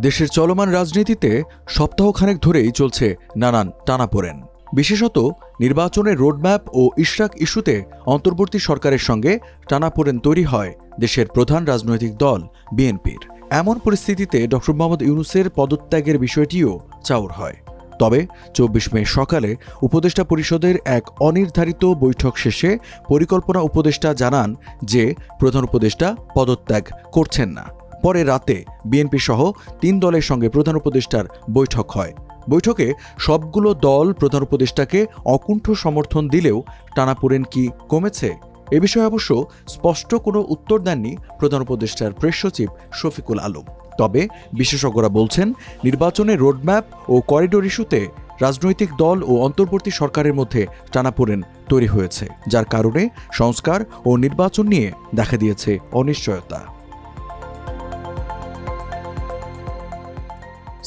দেশের চলমান রাজনীতিতে সপ্তাহখানেক ধরেই চলছে নানান টানাপোড়েন। বিশেষত নির্বাচনের রোডম্যাপ ও ইশরাক ইস্যুতে অন্তর্বর্তী সরকারের সঙ্গে টানাপোড়েন তৈরি হয় দেশের প্রধান রাজনৈতিক দল, বিএনপির। এমন পরিস্থিতিতে ড. মোহাম্মদ ইউনুসের পদত্যাগের বিষয়টিও চাউর হয়। তবে চব্বিশ মে সকালে উপদেষ্টা পরিষদের এক অনির্ধারিত বৈঠক শেষে পরিকল্পনা উপদেষ্টা জানান যে প্রধান উপদেষ্টা পদত্যাগ করছেন না। পরে রাতে বিএনপি সহ তিন দলের সঙ্গে প্রধান উপদেষ্টার বৈঠক হয়। বৈঠকে সবগুলো দল প্রধান উপদেষ্টাকে অকুণ্ঠ সমর্থন দিলেও টানাপোড়েন কি কমেছে? এ বিষয়ে অবশ্য স্পষ্ট কোনো উত্তর দেননি প্রধান উপদেষ্টার প্রেস সচিব শফিকুল আলম। তবে বিশেষজ্ঞরা বলছেন নির্বাচনের রোডম্যাপ ও করিডোর ইস্যুতে রাজনৈতিক দল ও অন্তর্বর্তী সরকারের মধ্যে টানাপোড়েন তৈরি হয়েছে, যার কারণে সংস্কার ও নির্বাচন নিয়ে দেখা দিয়েছে অনিশ্চয়তা।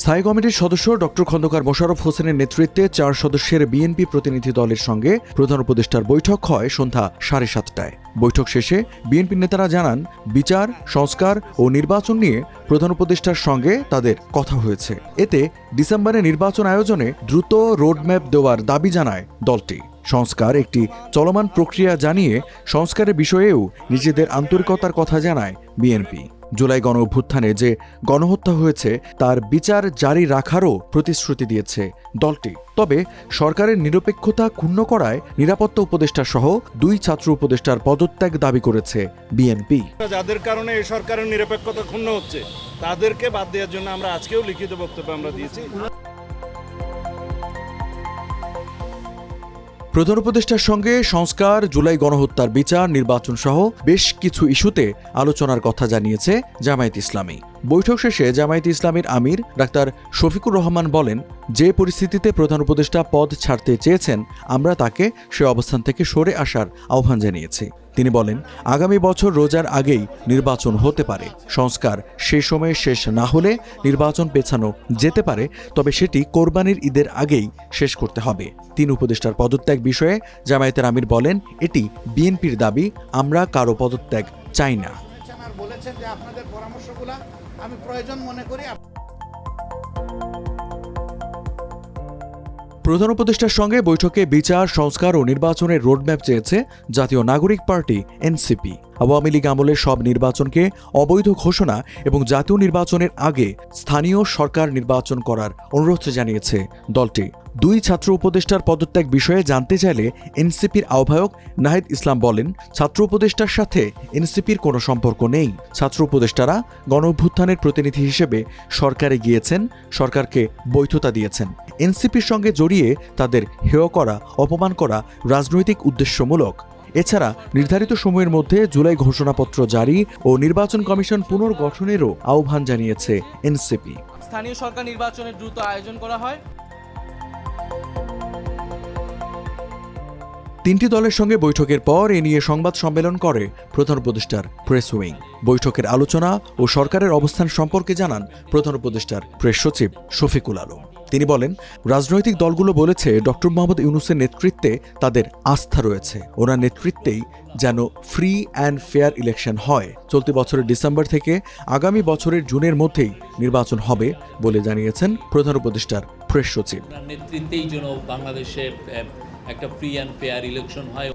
স্থায়ী কমিটির সদস্য ডক্টর খন্দকার মোশাররফ হোসেনের নেতৃত্বে চার সদস্যের বিএনপি প্রতিনিধি দলের সঙ্গে প্রধান উপদেষ্টার বৈঠক হয় সন্ধ্যা সাড়ে সাতটায়। বৈঠক শেষে বিএনপি নেতারা জানান, বিচার, সংস্কার ও নির্বাচন নিয়ে প্রধান উপদেষ্টার সঙ্গে তাদের কথা হয়েছে। এতে ডিসেম্বরে নির্বাচন আয়োজনে দ্রুত রোডম্যাপ দেওয়ার দাবি জানায় দলটি। সংস্কার একটি চলমান প্রক্রিয়া জানিয়ে সংস্কারের বিষয়েও নিজেদের আন্তরিকতার কথা জানায় বিএনপি। জুলাই গণ অভ্যুত্থানে যে গণহত্যা হয়েছে, তার বিচার জারি রাখারও প্রতিশ্রুতি দিয়েছে দলটি। তবে সরকারের নিরপেক্ষতা ক্ষুণ্ণ করায় নিরাপত্তা উপদেষ্টা সহ দুই ছাত্র উপদেষ্টার পদত্যাগ দাবি করেছে বিএনপি। যাদের কারণে এই সরকারের নিরপেক্ষতা ক্ষুণ্ণ হচ্ছে, তাদেরকে বাদ দেওয়ার জন্য আমরা আজকেও লিখিত বক্তব্য আমরা দিয়েছি। প্রধান উপদেষ্টার সঙ্গে সংস্কার, জুলাই গণহত্যার বিচার, নির্বাচন সহ বেশ কিছু ইস্যুতে আলোচনার কথা জানিয়েছে জামায়াত ইসলামী। বৈঠক শেষে জামায়াত ইসলামীর আমির ডাক্তার শফিকুর রহমান বলেন, যে পরিস্থিতিতে প্রধান উপদেষ্টা পদ ছাড়তে চেয়েছেন, আমরা তাকে সে অবস্থান থেকে সরে আসার আহ্বান জানিয়েছি। তিনি বলেন, আগামী বছর রোজার আগেই নির্বাচন হতে পারে। সংস্কার সে সময়ে শেষ না হলে নির্বাচন পেছানো যেতে পারে, তবে সেটি কোরবানির ঈদের আগেই শেষ করতে হবে। তিন উপদেষ্টার পদত্যাগ বিষয়ে জামায়াতের আমির বলেন, এটি বিএনপির দাবি, আমরা কারও পদত্যাগ চাই না। আমি প্রয়োজন মনে করি প্রধান উপদেষ্টার সঙ্গে বৈঠকে বিচার, সংস্কার ও নির্বাচনের রোডম্যাপ চেয়েছে জাতীয় নাগরিক পার্টি, এনসিপি। আওয়ামী লীগ আমলের সব নির্বাচনকে অবৈধ ঘোষণা এবং জাতীয় নির্বাচনের আগে স্থানীয় সরকার নির্বাচন করার অনুরোধ জানিয়েছে দলটি। দুই ছাত্র উপদেষ্টার পদত্যাগ বিষয়ে জানতে চাইলে এনসিপির আহ্বায়ক নাহিদ ইসলাম বলেন, ছাত্র উপদেষ্টার সাথে এনসিপির কোনো সম্পর্ক নেই। ছাত্র উপদেষ্টারা গণ অভ্যুত্থানের প্রতিনিধি হিসেবে সরকারে গিয়েছেন, সরকারকে বৈধতা দিয়েছেন। এনসিপির সঙ্গে জড়িয়ে তাদের হেয় করা, অপমান করা রাজনৈতিক উদ্দেশ্যমূলক। এছাড়া নির্ধারিত সময়ের মধ্যে জুলাই ঘোষণাপত্র জারি ও নির্বাচন কমিশন পুনর্গঠনেরও আহ্বান জানিয়েছে এনসিপি। স্থানীয় সরকার নির্বাচনের দ্রুত আয়োজন করা হয়। তিনটি দলের সঙ্গে বৈঠকের পর এ নিয়ে সংবাদ সম্মেলন করে প্রধান উপদেষ্টার প্রেস উইং। বৈঠকের আলোচনা ও সরকারের অবস্থান সম্পর্কে জানান প্রধান উপদেষ্টার প্রেস সচিব শফিকুল আলম। তিনি বলেন, রাজনৈতিক দলগুলো বলেছে ডক্টর মোহাম্মদ ইউনুসের নেতৃত্বে তাদের আস্থা রয়েছে। ওনার নেতৃত্বেই যেন ফ্রি অ্যান্ড ফেয়ার ইলেকশন হয়। চলতি বছরের ডিসেম্বর থেকে আগামী বছরের জুনের মধ্যেই নির্বাচন হবে বলে জানিয়েছেন প্রধান উপদেষ্টার প্রেস সচিব। নেতৃত্বেই যেন বাংলাদেশে একটা ফ্রি অ্যান্ড ফেয়ার ইলেকশন হয়।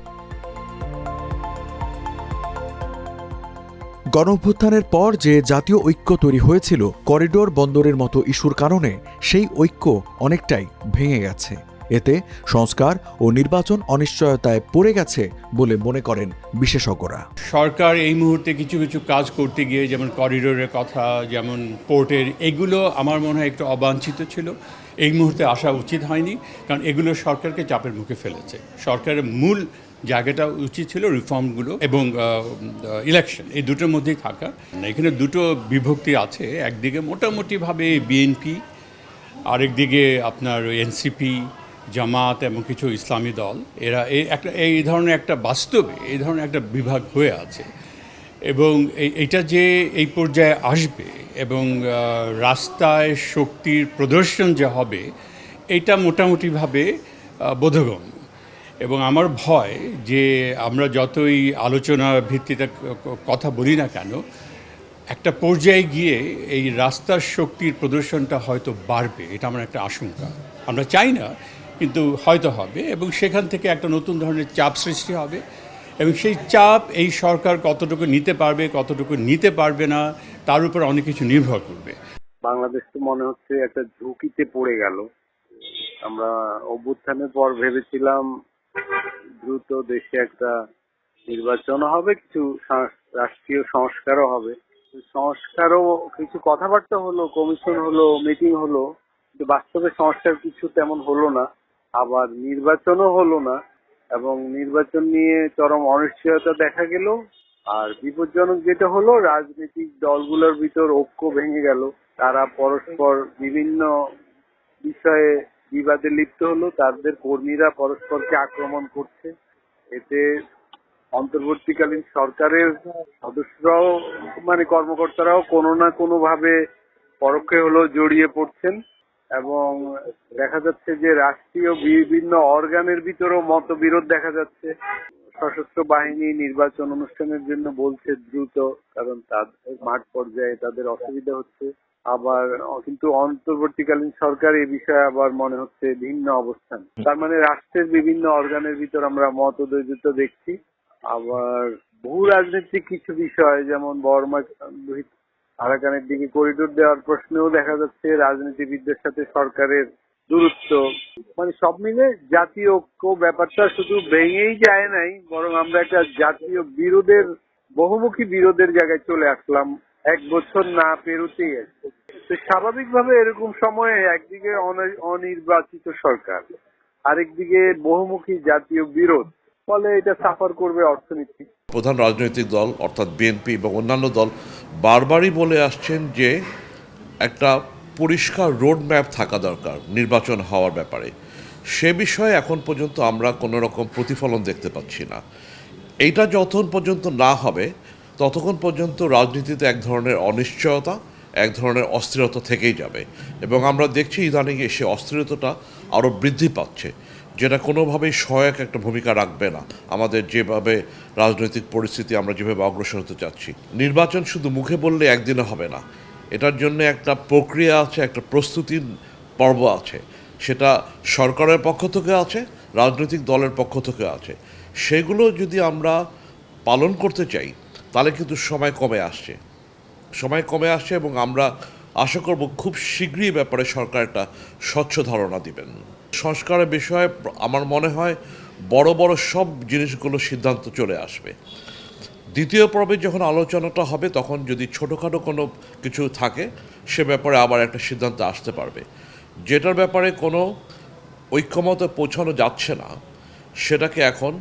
গণভ্যুত্থানের পর যে জাতীয় ঐক্য তৈরি হয়েছিল করিডোর বন্দরের মতো ইস্যুর কারণে সেই ঐক্য অনেকটাই ভেঙে গেছে। এতে সংস্কার ও নির্বাচন অনিশ্চয়তায় পড়ে গেছে বলে মনে করেন বিশেষজ্ঞরা। সরকার এই মুহূর্তে কিছু কিছু কাজ করতে গিয়ে যেমন করিডোরের কথা, যেমন পোর্টের এগুলো আমার মনে হয় একটু অবাঞ্ছিত ছিল। এই মুহূর্তে আসা উচিত হয়নি, কারণ এগুলো সরকারকে চাপের মুখে ফেলেছে। সরকারের মূল জায়গাটা উচিত ছিল রিফর্মগুলো এবং ইলেকশন এই দুটোর মধ্যেই থাকা। এখানে দুটো বিভক্তি আছে, একদিকে মোটামুটিভাবে বিএনপি আরেকদিকে আপনার এনসিপি জামাত এবং কিছু ইসলামী দল, এরা এই একটা, এই ধরনের একটা বাস্তবে, এই ধরনের একটা বিভাগ হয়ে আছে। এবং এই- এইটা যে এই পর্যায়ে আসবে এবং রাস্তায় শক্তির প্রদর্শন যে হবে, এটা মোটামুটিভাবে বোধগম্য। এবং আমার ভয় যে আমরা যতই আলোচনা ভিত্তিতে কথা বলি না কেন, একটা পর্যায়ে গিয়ে এই রাস্তার শক্তির প্রদর্শনটা হয়তো বাড়বে, এটা আমার একটা আশঙ্কা। আমরা চাই না কিন্তু হয়তো হবে এবং সেখান থেকে একটা নতুন ধরনের চাপ সৃষ্টি হবে এবং সেই চাপ এই সরকার কতটুকু নিতে পারবে, কতটুকু নিতে পারবে না, তার উপর অনেক কিছু নির্ভর করবে। বাংলাদেশ তো মনে হচ্ছে একটা ঝুঁকিতে পড়ে গেল। আমরা অভ্যুত্থানের পর ভেবেছিলাম দ্রুত দেশে একটা নির্বাচন হবে, কিছু রাষ্ট্রীয় সংস্কারও হবে। সংস্কারও কিছু কথাবার্তা হলো, কমিশন হলো, মিটিং হলো, কিন্তু বাস্তবে সংস্কার কিছু তেমন হলো না। আবার নির্বাচনও হলো না এবং নির্বাচন নিয়ে চরম অনিশ্চয়তা দেখা গেল। আর বিপজ্জনক যেটা হলো, রাজনৈতিক দলগুলোর ভিতর ঐক্য ভেঙে গেল। তারা পরস্পর বিভিন্ন বিষয়ে বিবাদে লিপ্ত হলো। তাদের কর্মীরা পরস্পরকে আক্রমণ করছে। এতে অন্তর্বর্তীকালীন সরকারের সদস্যরাও মানে কর্মকর্তারাও কোনো না কোনো ভাবে পরোক্ষে হলেও জড়িয়ে পড়ছেন। এবং দেখা যাচ্ছে যে রাষ্ট্রীয় বিভিন্ন অর্গানের ভিতরেও মতবিরোধ দেখা যাচ্ছে। সশস্ত্র বাহিনী নির্বাচন অনুষ্ঠানের জন্য বলছে দ্রুত, কারণ তাদের মাঠ পর্যায়ে তাদের অসুবিধা হচ্ছে। আবার কিন্তু অন্তর্বর্তীকালীন সরকার এ বিষয়ে আবার মনে হচ্ছে ভিন্ন অবস্থান। তার মানে রাষ্ট্রের বিভিন্ন অর্গানের ভিতর আমরা মত দেখছি। আবার বহু রাজনৈতিক কিছু বিষয়, যেমন বর্মা আরাকানের দিকে করিডোর দেওয়ার প্রশ্নেও দেখা যাচ্ছে রাজনীতিবিদদের সাথে সরকারের দূরত্ব। মানে সব মিলে জাতীয় ঐক্য ব্যাপারটা শুধু ভেঙেই যায় নাই, বরং আমরা একটা জাতীয় বিরোধের, বহুমুখী বিরোধের জায়গায় চলে আসলাম এক বছর না পেরোতেই তো স্বাভাবিকভাবে এরকম সময়ে একদিকে অনির্বাচিত সরকার, আরেকদিকে বহুমুখী জাতীয় বিরোধ, ফলে এটা সাফার করবে অর্থনীতি। প্রধান রাজনৈতিক দল, অর্থাৎ বিএনপি এবং অন্যান্য দল বারবারই বলে আসছেন যে একটা পরিষ্কার রোড ম্যাপ থাকা দরকার নির্বাচন হওয়ার ব্যাপারে। সে বিষয়ে এখন পর্যন্ত আমরা কোনো রকম প্রতিফলন দেখতে পাচ্ছি না। এইটা যতক্ষণ পর্যন্ত না হবে, ততক্ষণ পর্যন্ত রাজনীতিতে এক ধরনের অনিশ্চয়তা, এক ধরনের অস্থিরতা থেকেই যাবে। এবং আমরা দেখছি ইদানিং এসে অস্থিরতাটা আরও বৃদ্ধি পাচ্ছে। যেটা কোনোভাবেই সহায়ক একটা ভূমিকা রাখবে না। আমাদের যেভাবে রাজনৈতিক পরিস্থিতি আমরা যেভাবে অগ্রসর হতে চাচ্ছি। নির্বাচন শুধু মুখে বললে একদিনে হবে না। এটার জন্য একটা প্রক্রিয়া আছে, একটা প্রস্তুতির পর্ব আছে। সেটা সরকারের পক্ষ থেকে আছে, রাজনৈতিক দলের পক্ষ থেকে আছে। সেগুলো যদি আমরা পালন করতে চাই, তাহলে কিন্তু সময় কমে আসছে। সময় কমে আসছে এবং আমরা আশা করব খুব শীঘ্রই ব্যাপারে সরকার একটা স্বচ্ছ ধারণা দিবেন। সংস্কারের বিষয়ে আমার মনে হয় বড় বড় সব জিনিসগুলো সিদ্ধান্ত চলে আসবে। দ্বিতীয় পর্বে যখন আলোচনাটা হবে, তখন যদি ছোটোখাটো কোনো কিছু থাকে, সে ব্যাপারে আবার একটা সিদ্ধান্ত আসতে পারবে। যেটার ব্যাপারে কোনো ঐক্যমতে পৌঁছানো যাচ্ছে না, সেটাকে এখন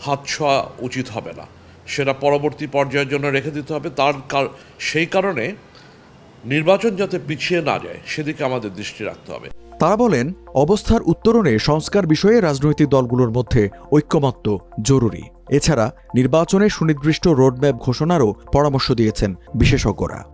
হাত ছোঁয়া উচিত হবে না। সেটা পরবর্তী পর্যায়ের জন্য রেখে দিতে হবে। তার সেই কারণে নির্বাচন যাতে পিছিয়ে না যায়, সেদিকে আমাদের দৃষ্টি রাখতে হবে। তারা বলেন, অবস্থার উত্তরণে সংস্কার বিষয়ে রাজনৈতিক দলগুলোর মধ্যে ঐক্যমত্য জরুরি। এছাড়া নির্বাচনে সুনির্দিষ্ট রোডম্যাপ ঘোষণারও পরামর্শ দিয়েছেন বিশেষজ্ঞরা।